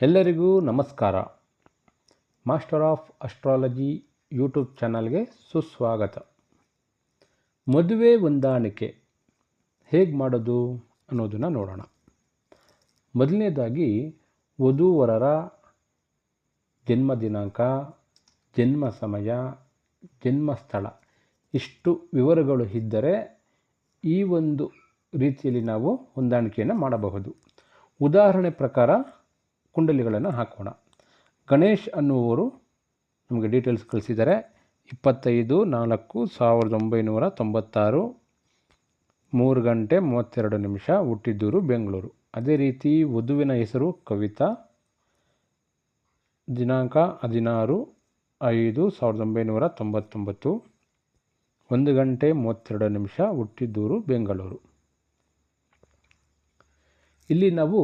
ಎಲ್ಲರಿಗೂ ನಮಸ್ಕಾರ. Master of astrology YouTube ಚಾನಲ್ಗೆ ಸುಸ್ವಾಗತ. ಮದುವೆ ಹೊಂದಾಣಿಕೆ ಹೇಗೆ ಮಾಡೋದು ಅನ್ನೋದನ್ನು ನೋಡೋಣ. ಮೊದಲನೇದಾಗಿ, ವಧುವರರ ಜನ್ಮ ದಿನಾಂಕ, ಜನ್ಮ ಸಮಯ, ಜನ್ಮ ಸ್ಥಳ. ಇಷ್ಟು ವಿವರಗಳು ಇದ್ದರೆ ಈ ಒಂದು ರೀತಿಯಲ್ಲಿ ನಾವು ಹೊಂದಾಣಿಕೆಯನ್ನು ಮಾಡಬಹುದು. ಉದಾಹರಣೆ ಪ್ರಕಾರ ಕುಂಡಲಿಗಳನ್ನು ಹಾಕೋಣ. ಗಣೇಶ್ ಅನ್ನುವರು ನಮಗೆ ಡೀಟೇಲ್ಸ್ ಕಳಿಸಿದ್ದಾರೆ. ಇಪ್ಪತ್ತೈದು, ನಾಲ್ಕು, ಸಾವಿರದ ಒಂಬೈನೂರ ತೊಂಬತ್ತಾರು, ಮೂರು ಗಂಟೆ ಮೂವತ್ತೆರಡು ನಿಮಿಷ ಹುಟ್ಟಿದ್ದೂರು, ಬೆಂಗಳೂರು. ಅದೇ ರೀತಿ ವಧುವಿನ ಹೆಸರು ಕವಿತಾ, ದಿನಾಂಕ ಹದಿನಾರು, ಐದು, ಸಾವಿರದ ಒಂಬೈನೂರ ತೊಂಬತ್ತೊಂಬತ್ತು, ಒಂದು ಗಂಟೆ ಮೂವತ್ತೆರಡು ನಿಮಿಷ ಹುಟ್ಟಿದ್ದೂರು, ಬೆಂಗಳೂರು. ಇಲ್ಲಿ ನಾವು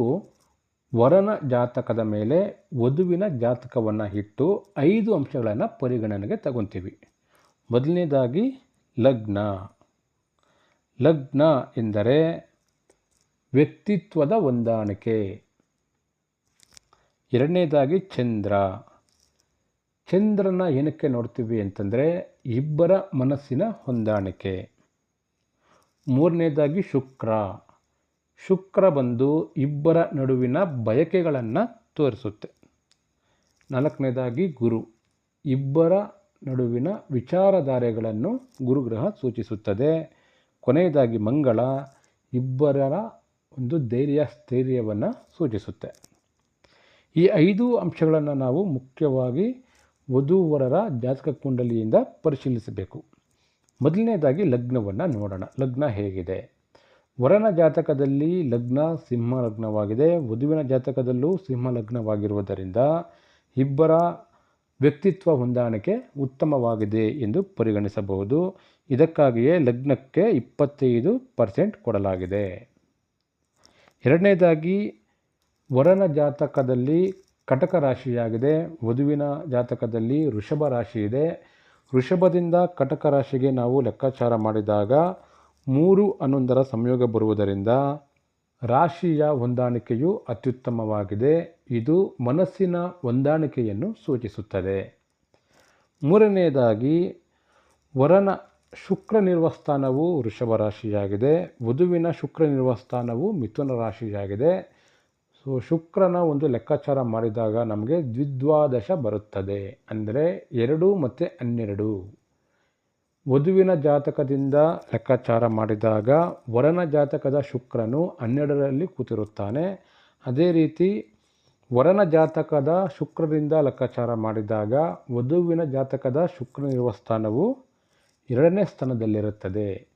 ವರನ ಜಾತಕದ ಮೇಲೆ ವಧುವಿನ ಜಾತಕವನ್ನು ಇಟ್ಟು ಐದು ಅಂಶಗಳನ್ನು ಪರಿಗಣನೆಗೆ ತಗೊತೀವಿ. ಮೊದಲನೇದಾಗಿ ಲಗ್ನ. ಲಗ್ನ ಎಂದರೆ ವ್ಯಕ್ತಿತ್ವದ ಹೊಂದಾಣಿಕೆ. ಎರಡನೇದಾಗಿ ಚಂದ್ರ. ಚಂದ್ರನ ಏನಕ್ಕೆ ನೋಡ್ತೀವಿ ಅಂತಂದರೆ ಇಬ್ಬರ ಮನಸ್ಸಿನ ಹೊಂದಾಣಿಕೆ. ಮೂರನೇದಾಗಿ ಶುಕ್ರ. ಶುಕ್ರ ಬಂದು ಇಬ್ಬರ ನಡುವಿನ ಬಯಕೆಗಳನ್ನು ತೋರಿಸುತ್ತೆ. ನಾಲ್ಕನೇದಾಗಿ ಗುರು. ಇಬ್ಬರ ನಡುವಿನ ವಿಚಾರಧಾರೆಗಳನ್ನು ಗುರುಗ್ರಹ ಸೂಚಿಸುತ್ತದೆ. ಕೊನೆಯದಾಗಿ ಮಂಗಳ. ಇಬ್ಬರ ಒಂದು ಧೈರ್ಯ, ಸ್ಥೈರ್ಯವನ್ನು ಸೂಚಿಸುತ್ತೆ. ಈ ಐದು ಅಂಶಗಳನ್ನು ನಾವು ಮುಖ್ಯವಾಗಿ ವಧುವರರ ಜಾತಕ ಕುಂಡಲಿಯಿಂದ ಪರಿಶೀಲಿಸಬೇಕು. ಮೊದಲನೇದಾಗಿ ಲಗ್ನವನ್ನು ನೋಡೋಣ. ಲಗ್ನ ಹೇಗಿದೆ? ವರನ ಜಾತಕದಲ್ಲಿ ಲಗ್ನ ಸಿಂಹ ಲಗ್ನವಾಗಿದೆ ವಧುವಿನ ಜಾತಕದಲ್ಲೂ ಸಿಂಹ ಲಗ್ನವಾಗಿರುವುದರಿಂದ ಇಬ್ಬರ ವ್ಯಕ್ತಿತ್ವ ಹೊಂದಾಣಿಕೆ ಉತ್ತಮವಾಗಿದೆ ಎಂದು ಪರಿಗಣಿಸಬಹುದು. ಇದಕ್ಕಾಗಿಯೇ ಲಗ್ನಕ್ಕೆ ಇಪ್ಪತ್ತೈದು ಪರ್ಸೆಂಟ್ ಕೊಡಲಾಗಿದೆ. ಎರಡನೇದಾಗಿ, ವರನ ಜಾತಕದಲ್ಲಿ ಕಟಕ ರಾಶಿಯಾಗಿದೆ. ವಧುವಿನ ಜಾತಕದಲ್ಲಿ ವೃಷಭ ರಾಶಿ ಇದೆ ವೃಷಭದಿಂದ ಕಟಕ ರಾಶಿಗೆ ನಾವು ಲೆಕ್ಕಾಚಾರ ಮಾಡಿದಾಗ ಮೂರು ಹನ್ನೊಂದರ ಸಂಯೋಗ ಬರುವುದರಿಂದ ರಾಶಿಯ ಹೊಂದಾಣಿಕೆಯು ಅತ್ಯುತ್ತಮವಾಗಿದೆ. ಇದು ಮನಸ್ಸಿನ ಹೊಂದಾಣಿಕೆಯನ್ನು ಸೂಚಿಸುತ್ತದೆ. ಮೂರನೆಯದಾಗಿ, ವರನ ಶುಕ್ರ ನಿರ್ವಸ್ಥಾನವು ವೃಷಭ ರಾಶಿಯಾಗಿದೆ. ವಧುವಿನ ಶುಕ್ರ ನಿರ್ವಸ್ಥಾನವು ಮಿಥುನ ರಾಶಿಯಾಗಿದೆ. ಸೊ, ಶುಕ್ರನ ಒಂದು ಲೆಕ್ಕಾಚಾರ ಮಾಡಿದಾಗ ನಮಗೆ ದ್ವಿದ್ವಾದಶ ಬರುತ್ತದೆ. ಅಂದರೆ ಎರಡು ಮತ್ತು ಹನ್ನೆರಡು. ವಧುವಿನ ಜಾತಕದಿಂದ ಲೆಕ್ಕಾಚಾರ ಮಾಡಿದಾಗ ವರನ ಜಾತಕದ ಶುಕ್ರನು ಹನ್ನೆರಡರಲ್ಲಿ ಕೂತಿರುತ್ತಾನೆ. ಅದೇ ರೀತಿ ವರನ ಜಾತಕದ ಶುಕ್ರದಿಂದ ಲೆಕ್ಕಾಚಾರ ಮಾಡಿದಾಗ ವಧುವಿನ ಜಾತಕದ ಶುಕ್ರನಿರುವ ಸ್ಥಾನವು ಎರಡನೇ ಸ್ಥಾನದಲ್ಲಿರುತ್ತದೆ.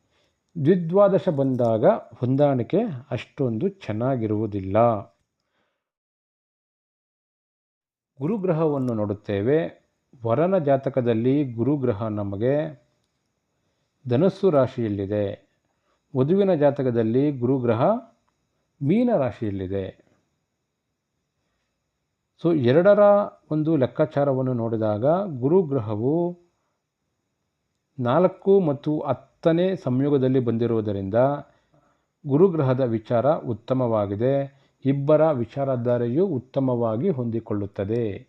ದ್ವಿದ್ವಾದಶ ಬಂದಾಗ ಹೊಂದಾಣಿಕೆ ಅಷ್ಟೊಂದು ಚೆನ್ನಾಗಿರುವುದಿಲ್ಲ. ಗುರುಗ್ರಹವನ್ನು ನೋಡುತ್ತೇವೆ. ವರನ ಜಾತಕದಲ್ಲಿ ಗುರುಗ್ರಹ ನಮಗೆ ಧನಸ್ಸು ರಾಶಿಯಲ್ಲಿದೆ. ವಧುವಿನ ಜಾತಕದಲ್ಲಿ ಗುರುಗ್ರಹ ಮೀನ ರಾಶಿಯಲ್ಲಿದೆ. ಸೊ ಎರಡರ ಒಂದು ಲೆಕ್ಕಾಚಾರವನ್ನು ನೋಡಿದಾಗ ಗುರುಗ್ರಹವು ನಾಲ್ಕು ಮತ್ತು ಹತ್ತನೇ ಸಂಯೋಗದಲ್ಲಿ ಬಂದಿರುವುದರಿಂದ ಗುರುಗ್ರಹದ ವಿಚಾರ ಉತ್ತಮವಾಗಿದೆ. ಇಬ್ಬರ ವಿಚಾರಧಾರೆಯು ಉತ್ತಮವಾಗಿ ಹೊಂದಿಕೊಳ್ಳುತ್ತದೆ.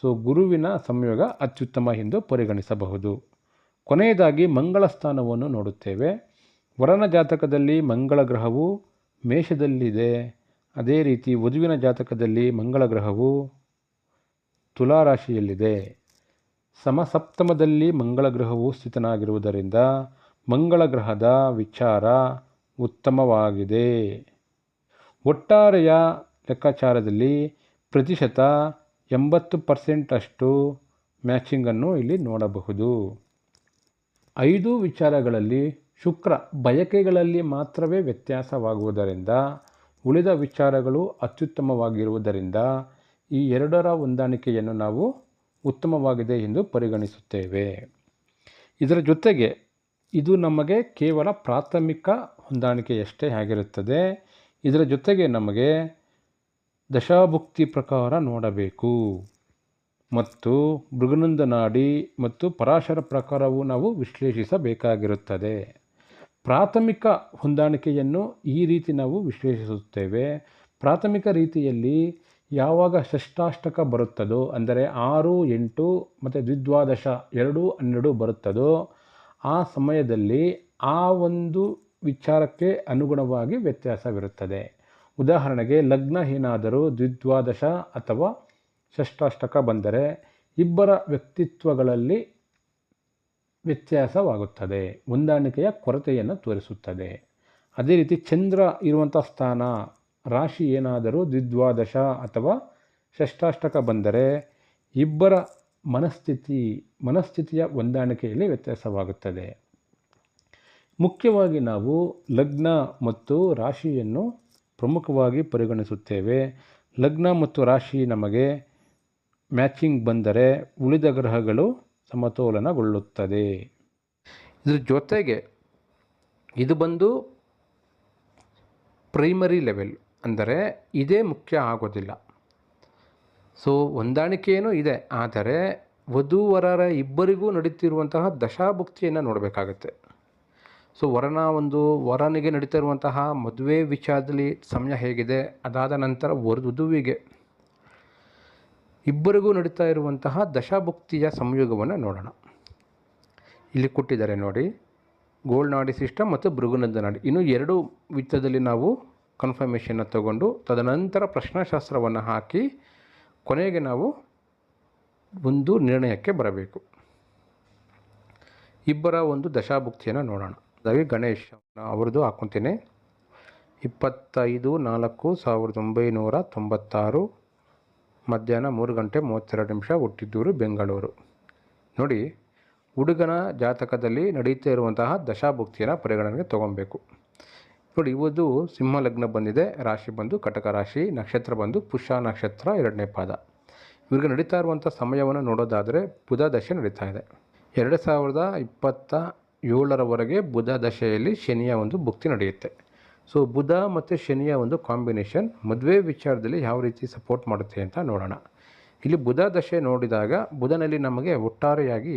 ಸೊ ಗುರುವಿನ ಸಂಯೋಗ ಅತ್ಯುತ್ತಮ ಎಂದು ಪರಿಗಣಿಸಬಹುದು. ಕೊನೆಯದಾಗಿ ಮಂಗಳ ಸ್ಥಾನವನ್ನು ನೋಡುತ್ತೇವೆ. ವರನ ಜಾತಕದಲ್ಲಿ ಮಂಗಳ ಗ್ರಹವು ಮೇಷದಲ್ಲಿದೆ. ಅದೇ ರೀತಿ ವಧುವಿನ ಜಾತಕದಲ್ಲಿ ಮಂಗಳ ಗ್ರಹವು ತುಲಾರಾಶಿಯಲ್ಲಿದೆ. ಸಮಸಪ್ತಮದಲ್ಲಿ ಮಂಗಳ ಗ್ರಹವು ಸ್ಥಿತನಾಗಿರುವುದರಿಂದ ಮಂಗಳ ಗ್ರಹದ ವಿಚಾರ ಉತ್ತಮವಾಗಿದೆ. ಒಟ್ಟಾರೆಯ ಲೆಕ್ಕಾಚಾರದಲ್ಲಿ ಪ್ರತಿಶತ ಎಂಬತ್ತು ಪರ್ಸೆಂಟಷ್ಟು ಮ್ಯಾಚಿಂಗನ್ನು ಇಲ್ಲಿ ನೋಡಬಹುದು. ಐದು ವಿಚಾರಗಳಲ್ಲಿ ಶುಕ್ರ ಬಯಕೆಗಳಲ್ಲಿ ಮಾತ್ರವೇ ವ್ಯತ್ಯಾಸವಾಗುವುದರಿಂದ ಉಳಿದ ವಿಚಾರಗಳು ಅತ್ಯುತ್ತಮವಾಗಿರುವುದರಿಂದ ಈ ಎರಡರ ಹೊಂದಾಣಿಕೆಯನ್ನು ನಾವು ಉತ್ತಮವಾಗಿದೆ ಎಂದು ಪರಿಗಣಿಸುತ್ತೇವೆ. ಇದರ ಜೊತೆಗೆ ಇದು ನಮಗೆ ಕೇವಲ ಪ್ರಾಥಮಿಕ ಹೊಂದಾಣಿಕೆಯಷ್ಟೇ ಆಗಿರುತ್ತದೆ. ಇದರ ಜೊತೆಗೆ ನಮಗೆ ದಶಾಭುಕ್ತಿ ಪ್ರಕಾರ ನೋಡಬೇಕು. ಮತ್ತು ಮೃಗನಂದ ನಾಡಿ ಮತ್ತು ಪರಾಶರ ಪ್ರಕಾರವು ನಾವು ವಿಶ್ಲೇಷಿಸಬೇಕಾಗಿರುತ್ತದೆ. ಪ್ರಾಥಮಿಕ ಹೊಂದಾಣಿಕೆಯನ್ನು ಈ ರೀತಿ ನಾವು ವಿಶ್ಲೇಷಿಸುತ್ತೇವೆ. ಪ್ರಾಥಮಿಕ ರೀತಿಯಲ್ಲಿ ಯಾವಾಗ ಷಷ್ಠಾಷ್ಟಕ ಬರುತ್ತದೋ, ಅಂದರೆ ಆರು, ಎಂಟು ಮತ್ತು ದ್ವಿದ್ವಾದಶ, ಎರಡು, ಹನ್ನೆರಡು ಬರುತ್ತದೋ, ಆ ಸಮಯದಲ್ಲಿ ಆ ಒಂದು ವಿಚಾರಕ್ಕೆ ಅನುಗುಣವಾಗಿ ವ್ಯತ್ಯಾಸವಿರುತ್ತದೆ. ಉದಾಹರಣೆಗೆ ಲಗ್ನ ಏನಾದರೂ ದ್ವಿದ್ವಾದಶ ಅಥವಾ ಷಷ್ಟಾಷ್ಟಕ ಬಂದರೆ ಇಬ್ಬರ ವ್ಯಕ್ತಿತ್ವಗಳಲ್ಲಿ ವ್ಯತ್ಯಾಸವಾಗುತ್ತದೆ. ಹೊಂದಾಣಿಕೆಯ ಕೊರತೆಯನ್ನು ತೋರಿಸುತ್ತದೆ. ಅದೇ ರೀತಿ ಚಂದ್ರ ಇರುವಂಥ ಸ್ಥಾನ, ರಾಶಿ ಏನಾದರೂ ದ್ವಿದ್ವಾದಶ ಅಥವಾ ಷಷ್ಟಾಷ್ಟಕ ಬಂದರೆ ಇಬ್ಬರ ಮನಸ್ಥಿತಿ, ಮನಸ್ಥಿತಿಯ ಹೊಂದಾಣಿಕೆಯಲ್ಲಿ ವ್ಯತ್ಯಾಸವಾಗುತ್ತದೆ. ಮುಖ್ಯವಾಗಿ ನಾವು ಲಗ್ನ ಮತ್ತು ರಾಶಿಯನ್ನು ಪ್ರಮುಖವಾಗಿ ಪರಿಗಣಿಸುತ್ತೇವೆ. ಲಗ್ನ ಮತ್ತು ರಾಶಿ ನಮಗೆ ಮ್ಯಾಚಿಂಗ್ ಬಂದರೆ ಉಳಿದ ಗ್ರಹಗಳು ಸಮತೋಲನಗೊಳ್ಳುತ್ತದೆ. ಇದ್ರ ಜೊತೆಗೆ ಇದು ಬಂದು ಪ್ರೈಮರಿ ಲೆವೆಲ್ ಅಂದರೆ ಇದೇ ಮುಖ್ಯ ಆಗೋದಿಲ್ಲ. ಸೊ ಹೊಂದಾಣಿಕೆಯೂ ಇದೆ, ಆದರೆ ವಧುವರರ ಇಬ್ಬರಿಗೂ ನಡೀತಿರುವಂತಹ ದಶಾಭುಕ್ತಿಯನ್ನು ನೋಡಬೇಕಾಗತ್ತೆ. ಸೊ ವರನ ಒಂದು, ವರನಿಗೆ ನಡೀತಿರುವಂತಹ ಮದುವೆ ವಿಚಾರದಲ್ಲಿ ಸಮಯ ಹೇಗಿದೆ, ಅದಾದ ನಂತರ ವಧುವಿಗೆ ಇಬ್ಬರಿಗೂ ನಡೀತಾ ಇರುವಂತಹ ದಶಾಭುಕ್ತಿಯ ಸಂಯೋಗವನ್ನು ನೋಡೋಣ. ಇಲ್ಲಿ ಕೊಟ್ಟಿದ್ದಾರೆ ನೋಡಿ, ಗೋಲ್ನಾಡಿ ಸಿಸ್ಟಮ್ ಮತ್ತು ಭೃಗುನಂದ ನಾಡಿ. ಇನ್ನು ಎರಡು ವಿತ್ತದಲ್ಲಿ ನಾವು ಕನ್ಫರ್ಮೇಷನ್ನ ತಗೊಂಡು ತದನಂತರ ಪ್ರಶ್ನಾಶಾಸ್ತ್ರವನ್ನು ಹಾಕಿ ಕೊನೆಗೆ ನಾವು ಒಂದು ನಿರ್ಣಯಕ್ಕೆ ಬರಬೇಕು. ಇಬ್ಬರ ಒಂದು ದಶಾಭುಕ್ತಿಯನ್ನು ನೋಡೋಣ. ಅದಾಗಿ ಗಣೇಶ್ ಅವ್ರದ್ದು ಹಾಕ್ಕೊತೀನಿ ಇಪ್ಪತ್ತೈದು, ನಾಲ್ಕು, ಸಾವಿರದ ಒಂಬೈನೂರ ತೊಂಬತ್ತಾರು ಮಧ್ಯಾಹ್ನ ಮೂರು ಗಂಟೆ ಮೂವತ್ತೆರಡು ನಿಮಿಷ ಹುಟ್ಟಿದ್ದೂರು ಬೆಂಗಳೂರು. ನೋಡಿ, ಹುಡುಗನ ಜಾತಕದಲ್ಲಿ ನಡೀತಾ ಇರುವಂತಹ ದಶಾಭುಕ್ತಿಯನ್ನು ಪರಿಗಣನೆಗೆ ತೊಗೊಬೇಕು ನೋಡಿ, ಇವತ್ತು ಸಿಂಹ ಲಗ್ನ ಬಂದಿದೆ, ರಾಶಿ ಬಂದು ಕಟಕ ರಾಶಿ, ನಕ್ಷತ್ರ ಬಂದು ಪುಷ್ಯ ನಕ್ಷತ್ರ ಎರಡನೇ ಪಾದ. ಇವ್ರಿಗೆ ನಡೀತಾ ಇರುವಂಥ ಸಮಯವನ್ನು ನೋಡೋದಾದರೆ ಬುಧ ದಶೆ ನಡೀತಾ ಇದೆ. ಎರಡು ಸಾವಿರದ ಇಪ್ಪತ್ತ ಏಳರವರೆಗೆ ಬುಧ ದಶೆಯಲ್ಲಿ ಶನಿಯ ಒಂದು ಭುಕ್ತಿ ನಡೆಯುತ್ತೆ. ಸೊ ಬುಧ ಮತ್ತು ಶನಿಯ ಒಂದು ಕಾಂಬಿನೇಷನ್ ಮದುವೆ ವಿಚಾರದಲ್ಲಿ ಯಾವ ರೀತಿ ಸಪೋರ್ಟ್ ಮಾಡುತ್ತೆ ಅಂತ ನೋಡೋಣ. ಇಲ್ಲಿ ಬುಧ ದಶೆ ನೋಡಿದಾಗ ಬುಧನಲ್ಲಿ ನಮಗೆ ಒಟ್ಟಾರೆಯಾಗಿ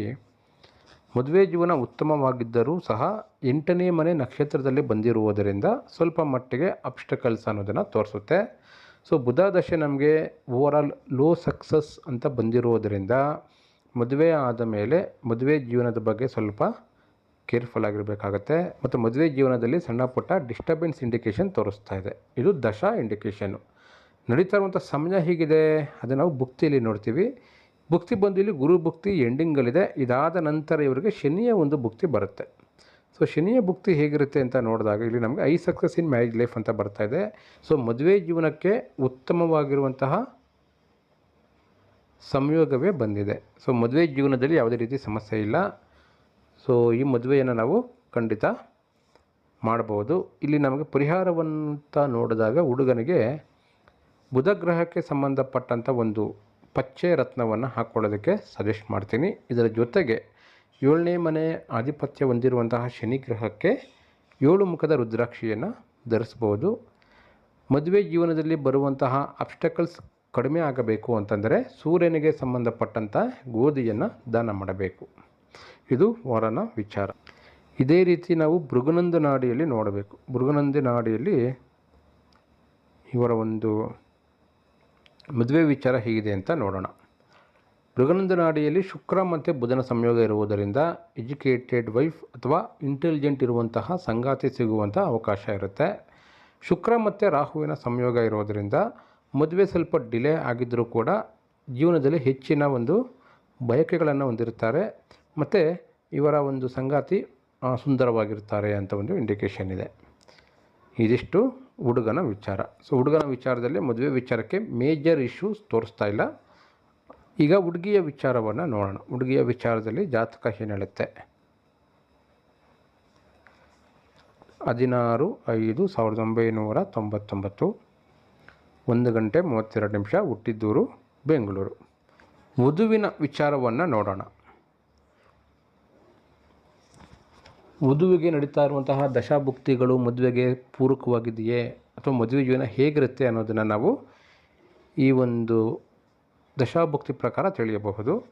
ಮದುವೆ ಜೀವನ ಉತ್ತಮವಾಗಿದ್ದರೂ ಸಹ ಎಂಟನೇ ಮನೆ ನಕ್ಷತ್ರದಲ್ಲಿ ಬಂದಿರುವುದರಿಂದ ಸ್ವಲ್ಪ ಮಟ್ಟಿಗೆ ಅಬ್ಸ್ಟಕಲ್ಸ್ ಅನ್ನೋದನ್ನು ತೋರಿಸುತ್ತೆ. ಸೊ ಬುಧ ದಶೆ ನಮಗೆ ಓವರಾಲ್ ಲೋ ಸಕ್ಸಸ್ ಅಂತ ಬಂದಿರುವುದರಿಂದ ಮದುವೆ ಆದ ಮೇಲೆ ಮದುವೆ ಜೀವನದ ಬಗ್ಗೆ ಸ್ವಲ್ಪ ಕೇರ್ಫುಲ್ ಆಗಿರಬೇಕಾಗತ್ತೆ ಮತ್ತು ಮದುವೆ ಜೀವನದಲ್ಲಿ ಸಣ್ಣ ಪುಟ್ಟ ಡಿಸ್ಟರ್ಬೆನ್ಸ್ ಇಂಡಿಕೇಷನ್ ತೋರಿಸ್ತಾ ಇದೆ. ಇದು ದಶಾ ಇಂಡಿಕೇಷನ್ನು ನಡೀತಾ ಇರುವಂಥ ಸಮಯ ಹೀಗಿದೆ. ಅದು ನಾವು ಭುಕ್ತಿಯಲ್ಲಿ ನೋಡ್ತೀವಿ. ಭುಕ್ತಿ ಬಂದು ಇಲ್ಲಿ ಗುರು ಭುಕ್ತಿ ಎಂಡಿಂಗಲ್ಲಿದೆ ಇದಾದ ನಂತರ ಇವರಿಗೆ ಶನಿಯ ಒಂದು ಭುಕ್ತಿ ಬರುತ್ತೆ. ಸೊ ಶನಿಯ ಭುಕ್ತಿ ಹೇಗಿರುತ್ತೆ ಅಂತ ನೋಡಿದಾಗ ಇಲ್ಲಿ ನಮಗೆ I success in marriage life ಅಂತ ಬರ್ತಾ ಇದೆ. ಸೊ ಮದುವೆ ಜೀವನಕ್ಕೆ ಉತ್ತಮವಾಗಿರುವಂತಹ ಸಂಯೋಗವೇ ಬಂದಿದೆ. ಸೊ ಮದುವೆ ಜೀವನದಲ್ಲಿ ಯಾವುದೇ ರೀತಿ ಸಮಸ್ಯೆ ಇಲ್ಲ. ಸೊ ಈ ಮದುವೆಯನ್ನು ನಾವು ಖಂಡಿತ ಮಾಡಬಹುದು. ಇಲ್ಲಿ ನಮಗೆ ಪರಿಹಾರವಂತ ನೋಡಿದಾಗ ಹುಡುಗನಿಗೆ ಬುಧ ಗ್ರಹಕ್ಕೆ ಸಂಬಂಧಪಟ್ಟಂಥ ಒಂದು ಪಚ್ಚೆ ರತ್ನವನ್ನು ಹಾಕ್ಕೊಳ್ಳೋದಕ್ಕೆ ಸಜೆಸ್ಟ್ ಮಾಡ್ತೀನಿ. ಇದರ ಜೊತೆಗೆ ಏಳನೇ ಮನೆ ಆಧಿಪತ್ಯ ಹೊಂದಿರುವಂತಹ ಶನಿ ಗ್ರಹಕ್ಕೆ ಏಳು ಮುಖದ ರುದ್ರಾಕ್ಷಿಯನ್ನು ಧರಿಸ್ಬೋದು ಮದುವೆ ಜೀವನದಲ್ಲಿ ಬರುವಂತಹ ಅಬ್ಸ್ಟಕಲ್ಸ್ ಕಡಿಮೆ ಆಗಬೇಕು ಅಂತಂದರೆ ಸೂರ್ಯನಿಗೆ ಸಂಬಂಧಪಟ್ಟಂಥ ಗೋಧಿಯನ್ನು ದಾನ ಮಾಡಬೇಕು. ಇದು ವರನ ವಿಚಾರ. ಇದೇ ರೀತಿ ನಾವು ಭೃಗುನಂದ ನಾಡಿಯಲ್ಲಿ ನೋಡಬೇಕು. ಭೃಗುನಂದ ನಾಡಿಯಲ್ಲಿ ಇವರ ಒಂದು ಮದುವೆ ವಿಚಾರ ಹೇಗಿದೆ ಅಂತ ನೋಡೋಣ. ಮೃಗನಂದ ನಾಡಿಯಲ್ಲಿ ಶುಕ್ರ ಮತ್ತು ಬುಧನ ಸಂಯೋಗ ಇರುವುದರಿಂದ ಎಜುಕೇಟೆಡ್ ವೈಫ್ ಅಥವಾ ಇಂಟೆಲಿಜೆಂಟ್ ಇರುವಂತಹ ಸಂಗಾತಿ ಸಿಗುವಂಥ ಅವಕಾಶ ಇರುತ್ತೆ. ಶುಕ್ರ ಮತ್ತು ರಾಹುವಿನ ಸಂಯೋಗ ಇರೋದರಿಂದ ಮದುವೆ ಸ್ವಲ್ಪ ಡಿಲೇ ಆಗಿದ್ದರೂ ಕೂಡ ಜೀವನದಲ್ಲಿ ಹೆಚ್ಚಿನ ಒಂದು ಬಯಕೆಗಳನ್ನು ಹೊಂದಿರುತ್ತಾರೆ. ಮತ್ತು ಇವರ ಒಂದು ಸಂಗಾತಿ ಸುಂದರವಾಗಿರ್ತಾರೆ ಅಂತ ಒಂದು ಇಂಡಿಕೇಷನ್ ಇದೆ. ಇದಿಷ್ಟು ಹುಡುಗನ ವಿಚಾರ. ಸೊ ಹುಡುಗನ ವಿಚಾರದಲ್ಲಿ ಮದುವೆ ವಿಚಾರಕ್ಕೆ ಮೇಜರ್ ಇಶ್ಯೂಸ್ ತೋರಿಸ್ತಾ ಇಲ್ಲ. ಈಗ ಹುಡುಗಿಯ ವಿಚಾರವನ್ನು ನೋಡೋಣ. ಹುಡುಗಿಯ ವಿಚಾರದಲ್ಲಿ ಜಾತಕ ಏನು ಹೇಳುತ್ತೆ ಹದಿನಾರು ಐದು ಸಾವಿರದ ಒಂಬೈನೂರ ತೊಂಬತ್ತೊಂಬತ್ತು. ಒಂದು ಗಂಟೆ ಮೂವತ್ತೆರಡು ನಿಮಿಷ ಹುಟ್ಟಿದ್ದೂರು, ಬೆಂಗಳೂರು. ವಧುವಿನ ವಿಚಾರವನ್ನು ನೋಡೋಣ. ವಧುವಿಗೆ ನಡೀತಾ ಇರುವಂತಹ ದಶಾಭುಕ್ತಿಗಳು ಮದುವೆಗೆ ಪೂರಕವಾಗಿದೆಯೇ ಅಥವಾ ಮದುವೆ ಜೀವನ ಹೇಗಿರುತ್ತೆ ಅನ್ನೋದನ್ನು ನಾವು ಈ ಒಂದು ದಶಾಭುಕ್ತಿ ಪ್ರಕಾರ ತಿಳಿಯಬಹುದು.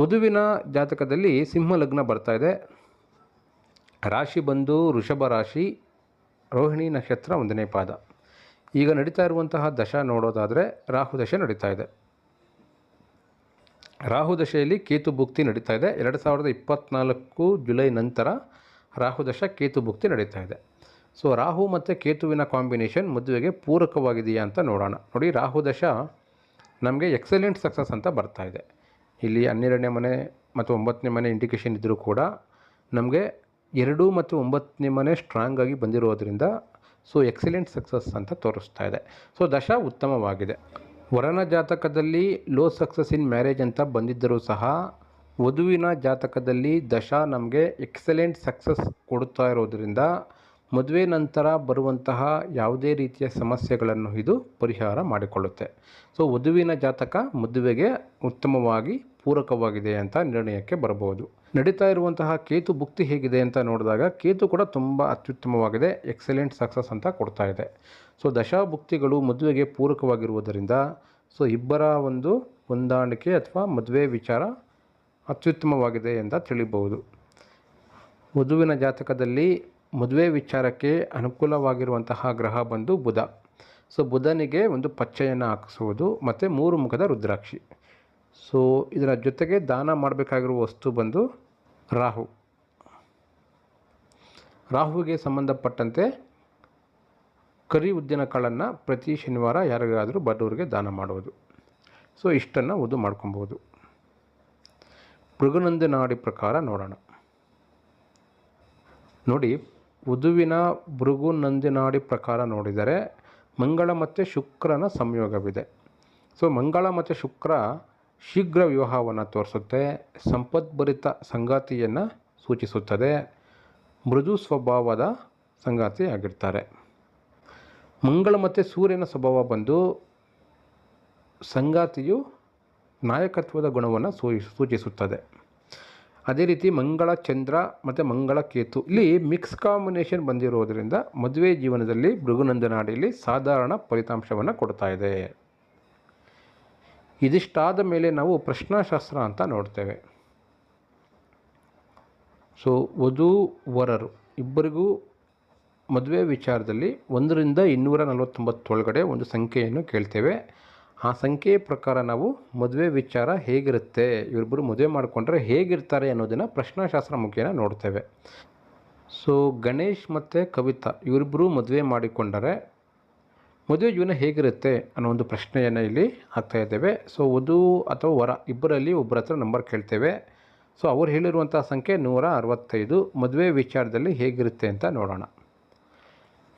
ವಧುವಿನ ಜಾತಕದಲ್ಲಿ ಸಿಂಹ ಲಗ್ನ ಬರ್ತಾ ಇದೆ. ರಾಶಿ ಬಂದು ಋಷಭ ರಾಶಿ, ರೋಹಿಣಿ ನಕ್ಷತ್ರ ಒಂದನೇ ಪಾದ. ಈಗ ನಡೀತಾ ಇರುವಂತಹ ದಶ ನೋಡೋದಾದರೆ ರಾಹು ದಶೆ ನಡೀತಾ ಇದೆ. ರಾಹು ದಶೆಯಲ್ಲಿ ಕೇತು ಭುಕ್ತಿ ನಡೀತಾ ಇದೆ. ಎರಡು ಸಾವಿರದ ಇಪ್ಪತ್ತ್ನಾಲ್ಕು ಜುಲೈ ನಂತರ ರಾಹು ದಶ ಕೇತು ಭುಕ್ತಿ ನಡೀತಾ ಇದೆ. ಸೊ, ರಾಹು ಮತ್ತು ಕೇತುವಿನ ಕಾಂಬಿನೇಷನ್ ಮದುವೆಗೆ ಪೂರಕವಾಗಿದೆಯಾ ಅಂತ ನೋಡೋಣ. ನೋಡಿ, ರಾಹು ದಶ ನಮಗೆ ಎಕ್ಸಲೆಂಟ್ ಸಕ್ಸಸ್ ಅಂತ ಬರ್ತಾ ಇದೆ. ಇಲ್ಲಿ ಹನ್ನೆರಡನೇ ಮನೆ ಮತ್ತು ಒಂಬತ್ತನೇ ಮನೆ ಇಂಡಿಕೇಷನ್ ಇದ್ದರೂ ಕೂಡ ನಮಗೆ ಎರಡು ಮತ್ತು ಒಂಬತ್ತನೇ ಮನೆ ಸ್ಟ್ರಾಂಗ್ ಆಗಿ ಬಂದಿರೋದ್ರಿಂದ ಸೊ, ಎಕ್ಸಲೆಂಟ್ ಸಕ್ಸಸ್ ಅಂತ ತೋರಿಸ್ತಾ ಇದೆ. ಸೊ, ದಶ ಉತ್ತಮವಾಗಿದೆ. ವರನ ಜಾತಕದಲ್ಲಿ ಲೋ ಸಕ್ಸಸ್ ಇನ್ ಮ್ಯಾರೇಜ್ ಅಂತ ಬಂದಿದ್ದರೂ ಸಹ, ವಧುವಿನ ಜಾತಕದಲ್ಲಿ ದಶ ನಮಗೆ ಎಕ್ಸಲೆಂಟ್ ಸಕ್ಸಸ್ ಕೊಡುತ್ತಾ ಇರೋದರಿಂದ ಮದುವೆ ನಂತರ ಬರುವಂತಹ ಯಾವುದೇ ರೀತಿಯ ಸಮಸ್ಯೆಗಳನ್ನು ಇದು ಪರಿಹಾರ ಮಾಡಿಕೊಳ್ಳುತ್ತೆ. ಸೊ ವಧುವಿನ ಜಾತಕ ಮದುವೆಗೆ ಉತ್ತಮವಾಗಿ ಪೂರಕವಾಗಿದೆ ಅಂತ ನಿರ್ಣಯಕ್ಕೆ ಬರಬಹುದು. ನಡೀತಾ ಇರುವಂತಹ ಕೇತು ಭುಕ್ತಿ ಹೇಗಿದೆ ಅಂತ ನೋಡಿದಾಗ ಕೇತು ಕೂಡ ತುಂಬ ಅತ್ಯುತ್ತಮವಾಗಿದೆ ಎಕ್ಸಲೆಂಟ್ ಸಕ್ಸಸ್ ಅಂತ ಕೊಡ್ತಾ ಇದೆ. ಸೊ ದಶಾಭುಕ್ತಿಗಳು ಮದುವೆಗೆ ಪೂರಕವಾಗಿರುವುದರಿಂದ ಸೊ ಇಬ್ಬರ ಒಂದು ಹೊಂದಾಣಿಕೆ ಅಥವಾ ಮದುವೆ ವಿಚಾರ ಅತ್ಯುತ್ತಮವಾಗಿದೆ ಅಂತ ತಿಳಿಬಹುದು. ವಧುವಿನ ಜಾತಕದಲ್ಲಿ ಮದುವೆ ವಿಚಾರಕ್ಕೆ ಅನುಕೂಲವಾಗಿರುವಂತಹ ಗ್ರಹ ಬಂದು ಬುಧ. ಸೊ ಬುಧನಿಗೆ ಒಂದು ಪಚ್ಚೆಯನ್ನು ಹಾಕಿಸುವುದು ಮತ್ತು ಮೂರು ಮುಖದ ರುದ್ರಾಕ್ಷಿ. ಸೊ ಇದರ ಜೊತೆಗೆ ದಾನ ಮಾಡಬೇಕಾಗಿರುವ ವಸ್ತು ಬಂದು ರಾಹು. ರಾಹುವಿಗೆ ಸಂಬಂಧಪಟ್ಟಂತೆ ಕರಿ ಉದ್ದಿನ ಕಾಳನ್ನು ಪ್ರತಿ ಶನಿವಾರ ಯಾರಿಗಾದರೂ ಬಡವರಿಗೆ ದಾನ ಮಾಡುವುದು. ಸೊ ಇಷ್ಟನ್ನು ವಧು ಮಾಡ್ಕೊಬೋದು ಮೃಗನಂದನಾಡಿ ನಾಡಿ ಪ್ರಕಾರ ನೋಡೋಣ. ನೋಡಿ, ವಧುವಿನ ಭೃಗು ನಂದಿನಾಡಿ ಪ್ರಕಾರ ನೋಡಿದರೆ ಮಂಗಳ ಮತ್ತು ಶುಕ್ರನ ಸಂಯೋಗವಿದೆ. ಸೊ ಮಂಗಳ ಮತ್ತು ಶುಕ್ರ ಶೀಘ್ರ ವಿವಾಹವನ್ನು ತೋರಿಸುತ್ತೆ. ಸಂಪದ್ಭರಿತ ಸಂಗಾತಿಯನ್ನು ಸೂಚಿಸುತ್ತದೆ. ಮೃದು ಸ್ವಭಾವದ ಸಂಗಾತಿ ಆಗಿರ್ತಾರೆ. ಮಂಗಳ ಮತ್ತು ಸೂರ್ಯನ ಸ್ವಭಾವ ಬಂದು ಸಂಗಾತಿಯು ನಾಯಕತ್ವದ ಗುಣವನ್ನು ಸೂಚಿಸುತ್ತದೆ. ಅದೇ ರೀತಿ ಮಂಗಳ, ಚಂದ್ರ ಮತ್ತು ಮಂಗಳ ಕೇತು. ಇಲ್ಲಿ ಮಿಕ್ಸ್ ಕಾಂಬಿನೇಷನ್ ಬಂದಿರೋದರಿಂದ ಮದುವೆ ಜೀವನದಲ್ಲಿ ಭೃಗುನಂದನಾಡಿಯಲ್ಲಿ ಸಾಧಾರಣ ಫಲಿತಾಂಶವನ್ನು ಕೊಡ್ತಾ ಇದೆ. ಇದಿಷ್ಟಾದ ಮೇಲೆ ನಾವು ಪ್ರಶ್ನಾಶಾಸ್ತ್ರ ಅಂತ ನೋಡ್ತೇವೆ. ಸೊ ವಧು ವರರು ಇಬ್ಬರಿಗೂ ಮದುವೆ ವಿಚಾರದಲ್ಲಿ ಒಂದರಿಂದ ಇನ್ನೂರ ನಲವತ್ತೊಂಬತ್ತೊಳಗಡೆ ಒಂದು ಸಂಖ್ಯೆಯನ್ನು ಕೇಳ್ತೇವೆ. ಆ ಸಂಖ್ಯೆಯ ಪ್ರಕಾರ ನಾವು ಮದುವೆ ವಿಚಾರ ಹೇಗಿರುತ್ತೆ ಇವರಿಬ್ಬರು ಮದುವೆ ಮಾಡಿಕೊಂಡ್ರೆ ಹೇಗಿರ್ತಾರೆ ಅನ್ನೋದನ್ನು ಪ್ರಶ್ನಾಶಾಸ್ತ್ರ ಮುಖೇನ ನೋಡ್ತೇವೆ. ಸೊ ಗಣೇಶ್ ಮತ್ತು ಕವಿತಾ ಇವರಿಬ್ಬರು ಮದುವೆ ಮಾಡಿಕೊಂಡರೆ ಮದುವೆ ಜೀವನ ಹೇಗಿರುತ್ತೆ ಅನ್ನೋ ಒಂದು ಪ್ರಶ್ನೆಯನ್ನು ಇಲ್ಲಿ ಹಾಕ್ತಾ ಇದ್ದೇವೆ. ಸೊ ವಧು ಅಥವಾ ವರ ಇಬ್ಬರಲ್ಲಿ ಒಬ್ಬರ ಹತ್ರ ನಂಬರ್ ಕೇಳ್ತೇವೆ. ಸೊ ಅವ್ರು ಹೇಳಿರುವಂಥ ಸಂಖ್ಯೆ ನೂರ ಅರವತ್ತೈದು. ಮದುವೆ ವಿಚಾರದಲ್ಲಿ ಹೇಗಿರುತ್ತೆ ಅಂತ ನೋಡೋಣ.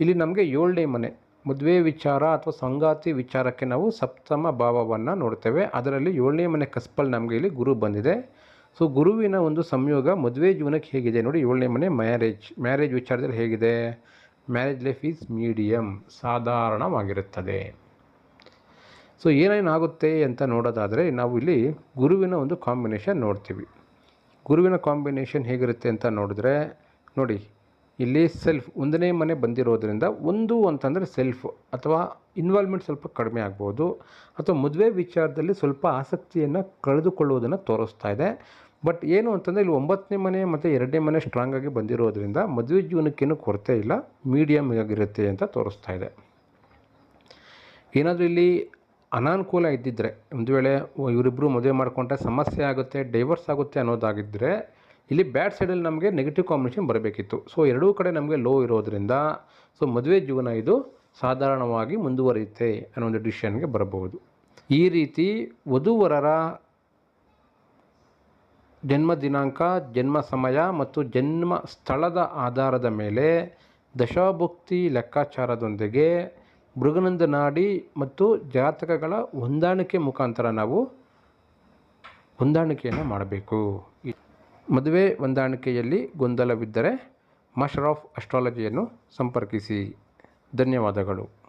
ಇಲ್ಲಿ ನಮಗೆ ಏಳನೇ ಮನೆ, ಮದುವೆ ವಿಚಾರ ಅಥವಾ ಸಂಗಾತಿ ವಿಚಾರಕ್ಕೆ ನಾವು ಸಪ್ತಮ ಭಾವವನ್ನು ನೋಡ್ತೇವೆ. ಅದರಲ್ಲಿ ಏಳನೇ ಮನೆ ಕಸ್ಪಲ್ ನಮಗೆ ಇಲ್ಲಿ ಗುರು ಬಂದಿದೆ. ಸೊ ಗುರುವಿನ ಒಂದು ಸಂಯೋಗ ಮದುವೆ ಜೀವನಕ್ಕೆ ಹೇಗಿದೆ ನೋಡಿ, ಏಳನೇ ಮನೆ ಮ್ಯಾರೇಜ್ ಮ್ಯಾರೇಜ್ ವಿಚಾರದಲ್ಲಿ ಹೇಗಿದೆ. ಮ್ಯಾರೇಜ್ ಲೈಫ್ ಈಸ್ ಮೀಡಿಯಮ್ ಸಾಧಾರಣವಾಗಿರುತ್ತದೆ. ಸೊ ಏನೇನಾಗುತ್ತೆ ಅಂತ ನೋಡೋದಾದರೆ, ನಾವು ಇಲ್ಲಿ ಗುರುವಿನ ಒಂದು ಕಾಂಬಿನೇಷನ್ ನೋಡ್ತೀವಿ. ಗುರುವಿನ ಕಾಂಬಿನೇಷನ್ ಹೇಗಿರುತ್ತೆ ಅಂತ ನೋಡಿದ್ರೆ, ನೋಡಿ, ಇಲ್ಲಿ ಸೆಲ್ಫ್ ಒಂದನೇ ಮನೆ ಬಂದಿರೋದ್ರಿಂದ ಒಂದು ಅಂತಂದರೆ ಸೆಲ್ಫ್ ಅಥವಾ ಇನ್ವಾಲ್ವ್ಮೆಂಟ್ ಸ್ವಲ್ಪ ಕಡಿಮೆ ಆಗ್ಬೋದು. ಅಥವಾ ಮದುವೆ ವಿಚಾರದಲ್ಲಿ ಸ್ವಲ್ಪ ಆಸಕ್ತಿಯನ್ನು ಕಳೆದುಕೊಳ್ಳುವುದನ್ನು ತೋರಿಸ್ತಾ ಇದೆ. ಬಟ್ ಏನು ಅಂತಂದರೆ ಇಲ್ಲಿ ಒಂಬತ್ತನೇ ಮನೆ ಮತ್ತು ಎರಡನೇ ಮನೆ ಸ್ಟ್ರಾಂಗ್ ಆಗಿ ಬಂದಿರೋದ್ರಿಂದ ಮದುವೆ ಜೀವನಕ್ಕೇನು ಕೊರತೆ ಇಲ್ಲ. ಮೀಡಿಯಮ್ ಆಗಿರುತ್ತೆ ಅಂತ ತೋರಿಸ್ತಾ ಇದೆ. ಏನಾದರೂ ಇಲ್ಲಿ ಅನಾನುಕೂಲ ಇದ್ದಿದ್ದರೆ ಒಂದು ವೇಳೆ ಇವರಿಬ್ಬರು ಮದುವೆ ಮಾಡಿಕೊಂಡ್ರೆ ಸಮಸ್ಯೆ ಆಗುತ್ತೆ ಡೈವರ್ಸ್ ಆಗುತ್ತೆ ಅನ್ನೋದಾಗಿದ್ದರೆ ಇಲ್ಲಿ ಬ್ಯಾಡ್ ಸೈಡಲ್ಲಿ ನಮಗೆ ನೆಗೆಟಿವ್ ಕಾಂಬಿನೇಷನ್ ಬರಬೇಕಿತ್ತು. ಸೊ ಎರಡೂ ಕಡೆ ನಮಗೆ ಲೋ ಇರೋದರಿಂದ ಸೊ ಮದುವೆ ಜೀವನ ಇದು ಸಾಧಾರಣವಾಗಿ ಮುಂದುವರಿಯುತ್ತೆ ಅನ್ನೋ ಒಂದು ಡಿಸಿಷನ್ಗೆ ಬರಬಹುದು. ಈ ರೀತಿ ವಧುವರರ ಜನ್ಮ ದಿನಾಂಕ, ಜನ್ಮ ಸಮಯ ಮತ್ತು ಜನ್ಮ ಸ್ಥಳದ ಆಧಾರದ ಮೇಲೆ ದಶಾಭುಕ್ತಿ ಲೆಕ್ಕಾಚಾರದೊಂದಿಗೆ ಮೃಗನಂದ ನಾಡಿ ಮತ್ತು ಜಾತಕಗಳ ಹೊಂದಾಣಿಕೆ ಮುಖಾಂತರ ನಾವು ಹೊಂದಾಣಿಕೆಯನ್ನು ಮಾಡಬೇಕು. ಮದುವೆ ಹೊಂದಾಣಿಕೆಯಲ್ಲಿ ಗೊಂದಲವಿದ್ದರೆ, ಮಾಸ್ಟರ್ ಆಫ್ ಅಸ್ಟ್ರಾಲಜಿಯನ್ನು ಸಂಪರ್ಕಿಸಿ. ಧನ್ಯವಾದಗಳು.